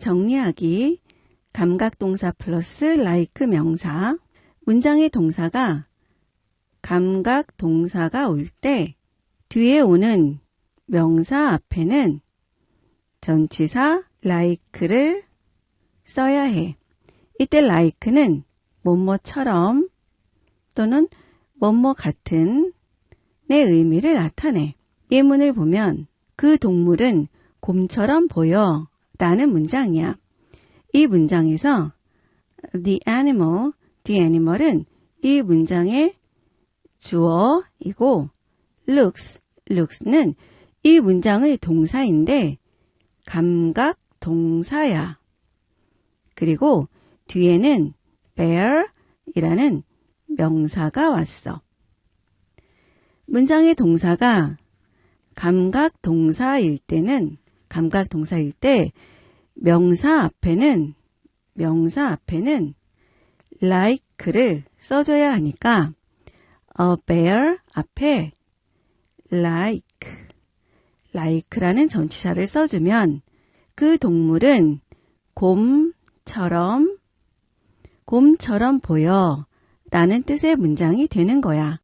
정리하기. 감각동사 플러스 like 명사. 문장의 동사가 감각동사가 올 때 뒤에 오는 명사 앞에는 전치사 like를 써야 해. 이때 like는 뭐뭐처럼 또는 뭐뭐 같은 내 의미를 나타내. 예문을 보면 그 동물은 곰처럼 보여 라는 문장이야. 이 문장에서 the animal, the animal은 이 문장의 주어이고 looks, looks는 이 문장의 동사인데 감각 동사야. 그리고 뒤에는 bear이라는 명사가 왔어. 문장의 동사가 감각 동사일 때는 감각 동사일 때 명사 앞에는 명사 앞에는 like를 써줘야 하니까 a bear 앞에 like like라는 전치사를 써주면 그 동물은 곰처럼 곰처럼 보여 라는 뜻의 문장이 되는 거야.